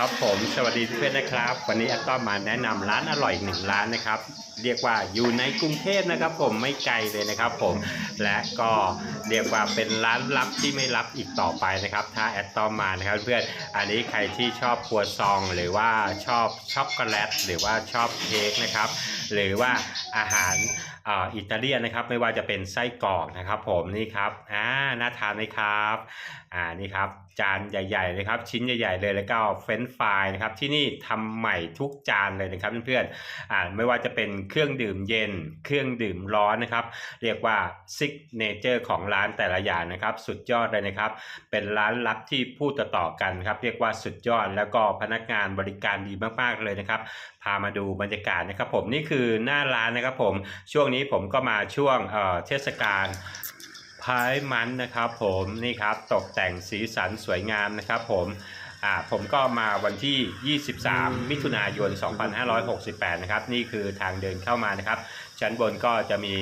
ครับผมสวัสดีเพื่อนนะครับ วันนี้แอตต้อมมาแนะนำร้านอร่อยหนึ่งร้านนะครับ เรียกว่าอยู่ในกรุงเทพนะครับ ผมไม่ไกลเลยนะครับ ผมและก็เรียกว่าเป็นร้านลับที่ไม่ลับอีกต่อไปนะครับ ถ้าแอตต้อมมานะครับ เพื่อนอันนี้ใครที่ชอบครัวซองหรือว่าชอบช็อกโกแลตหรือว่าชอบเค้กนะครับ หรือว่าอาหาร อ่าอิตาเลียนนะครับไม่ว่าจะเป็นไส้กรอกนะครับ ผมนี่ครับอ่าน่าทานไหมครับอ่านี่ครับจานใหญ่ๆเลยครับชิ้นใหญ่ ๆ เลยแล้วก็เฟรนฟรายนะครับที่นี่ทำใหม่ทุกจานเลยนะครับเพื่อนๆอ่าไม่ว่าจะเป็นเครื่องดื่มเย็น เครื่องดื่มร้อนนะครับ เรียกว่าซิกเนเจอร์ของร้านแต่ละอย่างนะครับ สุดยอดเลยนะครับ เป็นร้านลับที่พูดต่อๆกันครับ เรียกว่าสุดยอดแล้วก็พนักงานบริการดีมากๆเลยนะครับ พามาดูบรรยากาศนะครับผมนี่คือหน้าร้านนะครับผมช่วงนี้ผมก็มาช่วงเอ่อเทศกาลพายมันนะครับผมนี่ครับตกแต่งสีสันสวยงามนะครับผมอ่าผมก็มาวันที่ 23 มิถุนายน 2568 นะครับ นี่คือทางเดินเข้ามานะครับ ชั้นบนก็จะมี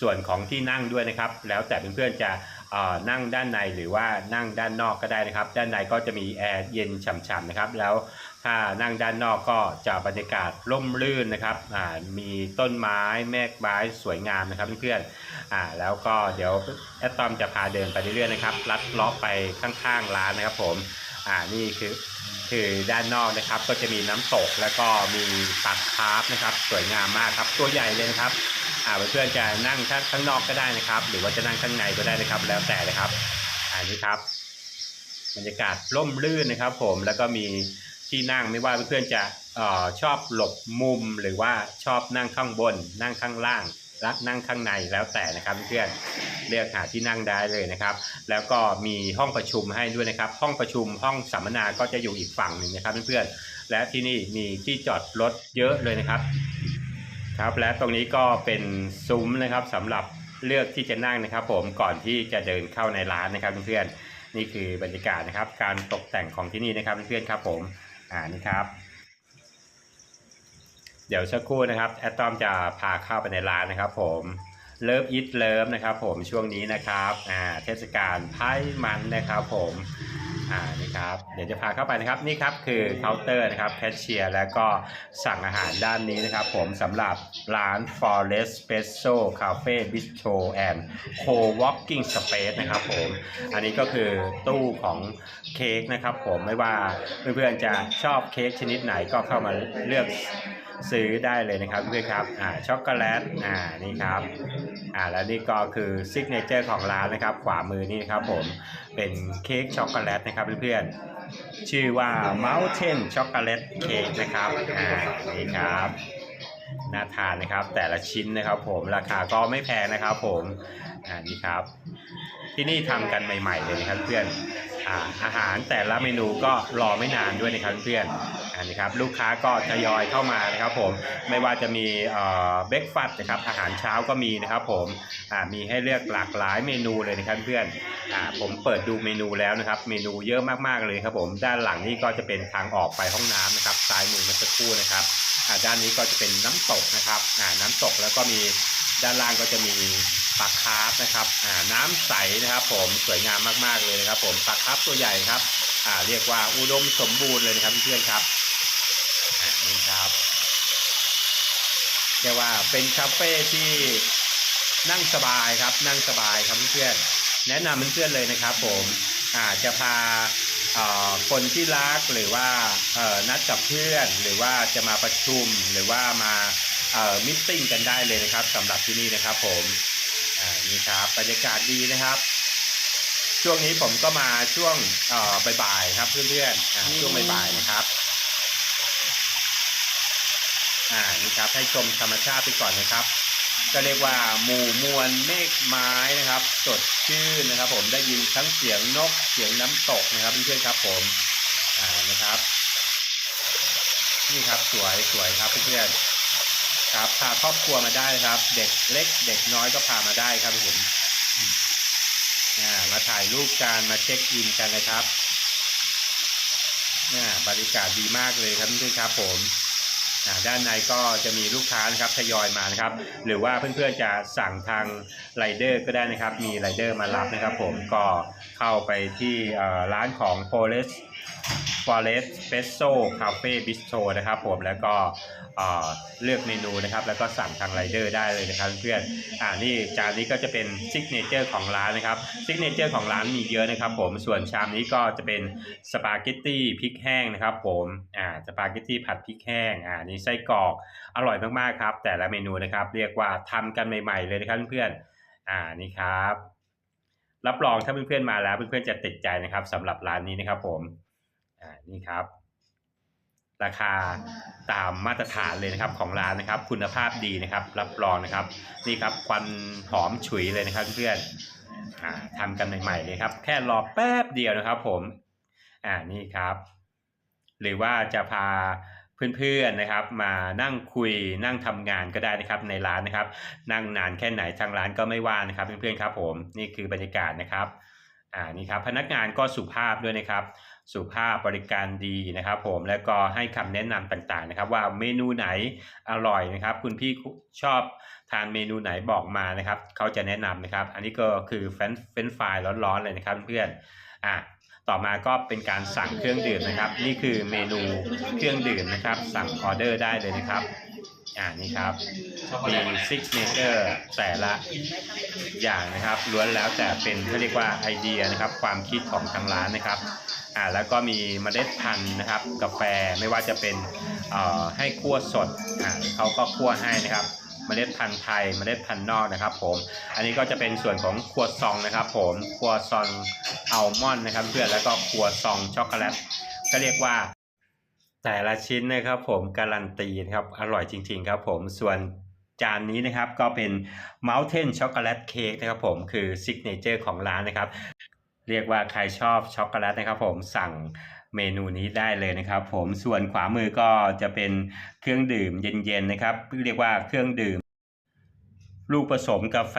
ส่วนของที่นั่งด้วยนะครับ แล้วแต่เพื่อนๆจะเอ่อนั่งด้านในหรือว่านั่งด้านนอกก็ได้นะครับ ด้านในก็จะมีแอร์เย็นฉ่ำๆนะครับ แล้ว ถ้านั่งด้านนอกก็จะบรรยากาศร่มรื่นนะครับอ่ามีต้นไม้แมกไม้สวยงามนะครับเพื่อนๆอ่าแล้วก็เดี๋ยวแอดตอมจะพาเดินไปเรื่อยๆนะครับลัดเลาะไปข้างๆร้านนะครับผมอ่านี่คือคือด้านนอกนะครับก็จะมีน้ำตกแล้วก็มีปักคาร์ฟนะครับ สวยงามมากครับตัวใหญ่เลยนะครับอ่าเพื่อนๆจะนั่งข้างนอกก็ได้นะครับ หรือว่าจะนั่งข้างในก็ได้นะครับ แล้วแต่เลยครับอันนี้ครับบรรยากาศร่มรื่นนะครับ ผมแล้วก็มี ที่นั่งไม่ว่าเพื่อนๆจะออชอบหลบมุมหรือว่าชอบนั่งข้างบน นั่งข้างล่างและนั่งข้างในแล้วแต่นะครับเพื่อนเลือกหาที่นั่งได้เลยนะครับ แล้วก็มีห้องประชุมให้ด้วยนะครับ ห้องประชุมห้องสัมมนาก็จะอยู่อีกฝั่งหนึ่งนะครับเพื่อนๆและที่นี่มีที่จอดรถเยอะเลยนะครับ ครับและตรงนี้ก็เป็นซุ้มนะครับสำหรับเลือกที่จะนั่งนะครับ ผมก่อนที่จะเดินเข้าในร้านนะครับเพื่อนๆนี่คือบรรยากาศนะครับ การตกแต่งของที่นี่นะครับเพื่อนๆครับผม อ่านี่ครับ เดี๋ยวสักครู่นะครับแอตตอมจะพาเข้าไปในร้านนะครับ ผมเลิฟอิทเลิฟนะครับ ผมช่วงนี้นะครับอ่าเทศกาลไพ่มันนะครับ ผม อ่านี่ครับเดี๋ยวจะพาเข้าไปนะครับนี่ครับคือเคาน์เตอร์นะครับแคชเชียร์แล้วก็สั่งอาหารด้านนี้นะครับ ผมสำหรับร้าน Forest Espresso Cafe Bistro and Co-working Space นะครับผมอันนี้ก็คือตู้ของเค้กนะครับผมไม่ว่าเพื่อนๆจะชอบเค้กชนิดไหนก็เข้ามาเลือก ซื้อได้เลยนะครับเพื่อนครับอ่าช็อกโกแลตอ่านี่ครับอ่าแล้วนี่ก็คือซิกเนเจอร์ของร้านนะครับ ขวามือนี่นครับผมเป็นเค้กช็อกโกแลตนะครับเพื่อนๆชื่อว่า Mountain Chocolate Cake นะครับอ่านี่ครับน่าทานนะครับแต่ละชิ้นนะครับผมราคาก็ไม่แพงนะครับผมอ่านี่ครับ ที่นี่ทำกันใหม่ ๆ เลยนะครับเพื่อน อาหารแต่ละเมนูก็รอไม่นานด้วยนะครับเพื่อนอันนี้ครับลูกค้าก็ทยอยเข้ามานะครับผมไม่ว่าจะมีเบรกฟาสต์นะครับอาหารเช้าก็มีนะครับผมมีให้เลือกหลากหลายเมนูเลยนะครับเพื่อนอผมเปิดดูเมนูแล้วนะครับ เมนูเยอะมากๆเลยครับผมด้านหลังนี่ก็จะเป็นทางออกไปห้องน้ำนะครับซ้ายมือเมื่อสักครู่นะครับด้านนี้ก็จะเป็นน้ำตกนะครับน้ำตกแล้วก็มีด้านล่างก็จะมี ปลาคาร์ฟนะครับอ่าน้ำใสนะครับ ผมสวยงามมากๆเลยนะครับ ผมปลาคาร์ฟตัวใหญ่ครับอ่าเรียกว่าอุดมสมบูรณ์เลยนะครับเพื่อนครับอ่านี่ครับเรียกว่าเป็นคาเฟ่ที่นั่งสบายครับ นั่งสบายครับเพื่อนแนะนำเพื่อนเลยนะครับ ผมอ่าจะพาอ่อคนที่รักหรือว่าเอ่อนัดกับเพื่อน หรือว่าจะมาประชุมหรือว่ามามิทติ้งกันได้เลยนะครับสำหรับที่นี่นะครับผม อ่านี่ครับบรรยากาศดีนะครับ ช่วงนี้ผมก็มาช่วงเอ่อบ่ายๆครับเพื่อนๆอ่าช่วงบ่ายๆนะครับอ่านี่ครับให้ชมธรรมชาติไปก่อนนะครับ ก็เรียกว่าหมู่มวลเมฆไม้นะครับ สดชื่นนะครับ ผมได้ยินทั้งเสียงนกเสียงน้ำตกนะครับเพื่อนๆครับ ผมอ่านะครับ นี่ครับสวยสวยครับเพื่อนๆ ครับพาครอบครัวมาได้ครับ เด็กเล็ก เด็กน้อยก็พามาได้ครับผมมาถ่ายรูปกันมาเช็คอินกันนะครับอ่บรรยากาศดีมากเลยครับเพื่อนครับผมด้านในก็จะมีลูกค้านะครับทยอยมานะครับ หรือว่าเพื่อนๆจะสั่งทางไรเดอร์ก็ได้นะครับ มีไรเดอร์มารับนะครับ ผมก็เข้าไปที่ร้านของโพเลส p o l i s p Forest Espresso Cafe Bistro นะครับผมแล้วก็เลือกเมนูนะครับ แล้วก็สั่งทางไรเดอร์ได้เลยนะครับเพื่อนอ่านี่จานนี้ก็จะเป็นซิกเนเจอร์ของร้านนะครับซิกเนเจอร์ของร้านมีเยอะนะครับ ผมส่วนชามนี้ก็จะเป็นสปาเกตตี้พริกแห้งนะครับ ผมอ่าสปาเกตตี้ผัดพริกแห้งอ่านี่ไส้กรอกอร่อยมากๆครับ แต่ละเมนูนะครับ เรียกว่าทำกันใหม่ ๆ เลยนะครับเพื่อนอ่านี่ครับรับรองถ้าเพื่อนๆมาแล้วเพื่อนๆจะติดใจนะครับสำหรับร้านนี้นะครับผม อ่านี่ครับ ราคาตามมาตรฐานเลยนะครับของร้านนะครับ คุณภาพดีนะครับ รับรองนะครับ นี่ครับควันหอมฉุยเลยนะครับเพื่อนอ่าทำกันใหม่ๆเลยครับ แค่รอแป๊บเดียวนะครับ ผม อ่านี่ครับ หรือว่าจะพาเพื่อนๆนะครับ มานั่งคุยนั่งทำงานก็ได้นะครับ ในร้านนะครับ นั่งนานแค่ไหนทางร้านก็ไม่ว่านะครับ เพื่อนๆครับ ผมนี่คือบรรยากาศนะครับ อ่านี่ครับพนักงานก็สุภาพด้วยนะครับ สุภาพบริการดีนะครับผมแล้วก็ให้คำแนะนำต่างๆนะครับ ว่าเมนูไหนอร่อยนะครับ คุณพี่ชอบทานเมนูไหนบอกมานะครับเขาจะแนะนำนะครับ อันนี้ก็คือเฟนเฟนฟรายร้อนๆเลยนะครับเพื่อนอะต่อมาก็เป็นการสั่งเครื่องดื่มนะครับ นี่คือเมนูเครื่องดื่มนะครับ สั่งออเดอร์ได้เลยนะครับ อ่านี่ครับมีซิกเนเจอร์แต่ละอย่างนะครับล้วนแล้วแต่เป็นเขาเรียกว่าไอเดียนะครับ ความคิดของทางร้านนะครับอ่าแล้วก็มีเมล็ดพันธุ์นะครับ กาแฟไม่ว่าจะเป็นเอ่อให้คั่วสดอ่าเขาก็คั่วให้นะครับเมล็ดพันธุ์ไทยเมล็ดพันธุ์นอกนะครับ ผม อันนี้ก็จะเป็นส่วนของครัวซองนะครับ ผมครัวซองอัลมอนด์นะครับ เพื่อนแล้วก็ครัวซองช็อกโกแลตก็เรียกว่า แต่ละชิ้นนะครับผมการันตีนะครับอร่อยจริง ๆ ครับผมส่วนจานนี้นะครับก็เป็น Mountain Chocolate Cake นะครับผมคือซิกเนเจอร์ของร้านนะครับ เรียกว่าใครชอบช็อกโกแลตนะครับผมสั่งเมนูนี้ได้เลยนะครับ ผมส่วนขวามือก็จะเป็นเครื่องดื่มเย็นๆนะครับ เรียกว่าเครื่องดื่ม ลูกผสมกาแฟ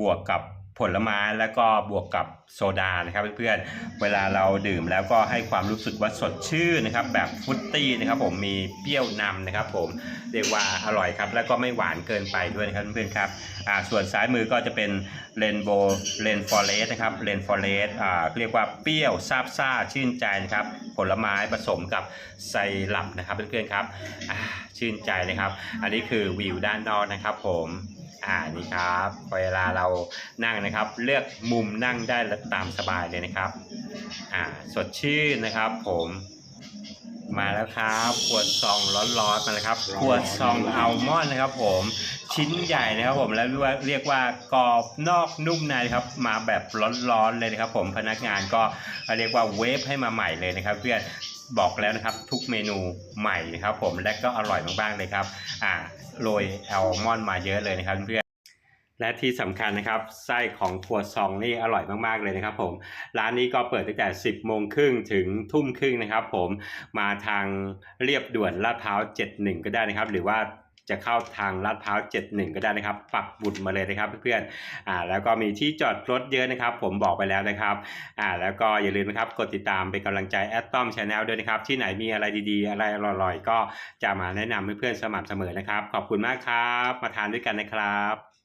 บวกกับ ผลไม้แล้วก็บวกกับโซดานะครับเพื่อนๆเวลาเราดื่มแล้วก็ให้ความรู้สึกว่าสดชื่นนะครับ แบบฟรุตตี้นะครับ ผมมีเปรี้ยวนำนะครับ ผมเรียกว่าอร่อยครับ แล้วก็ไม่หวานเกินไปด้วยนะครับเพื่อนๆครับอ่าส่วนซ้ายมือก็จะเป็นเรนโบว์เรนฟอเรสนะครับเรนฟอเรสอ่าเรียกว่าเปรี้ยวซาบซ่าชื่นใจนะครับ ผลไม้ผสมกับไซรัปนะครับเพื่อนๆครับชื่นใจเลยครับ อันนี้คือวิวด้านนอกนะครับ ผม อ่านี่ครับเวลาเรานั่งนะครับ เลือกมุมนั่งได้ตามสบายเลยนะครับอ่าสดชื่นนะครับผมมาแล้วครับขวดซองร้อนๆมาแล้วครับขวดซองอัลมอนด์นะครับ ผมชิ้นใหญ่นะครับผมแล้วเรียกว่าเรียกว่ากรอบนอกนุ่มในครับ มาแบบร้อนๆเลยนะครับ ผมพนักงานก็เรียกว่าเวฟให้มาใหม่เลยนะครับ เพื่อน บอกแล้วนะครับ ทุกเมนูใหม่นะครับ ผมและก็อร่อยมากๆเลยครับอ่าโรยแอลมอนด์มาเยอะเลยนะครับเพื่อนและที่สำคัญนะครับไส้ของครัวซองนี่อร่อยมากๆเลยนะครับผมร้านนี้ก็เปิดตั้งแต่ 10โมงครึ่งถึงทุ่มครึ่งนะครับ ผมมาทางเรียบด่วนลาดพร้าว 71 ก็ได้นะครับ หรือว่า จะเข้าทางลาดพร้าว 71 ก็ได้นะครับ ปักบุดมาเลยนะครับเพื่อนๆอ่าแล้วก็มีที่จอดรถเยอะนะครับ ผมบอกไปแล้วนะครับอ่าแล้วก็อย่าลืมนะครับกดติดตามเป็นกำลังใจแอดตอมชาแนลด้วยนะครับ ที่ไหนมีอะไรดีๆ อะไรอร่อยๆ ก็จะมาแนะนำเพื่อนๆสม่ำเสมอนะครับ ขอบคุณมากครับ มาทานด้วยกันนะครับ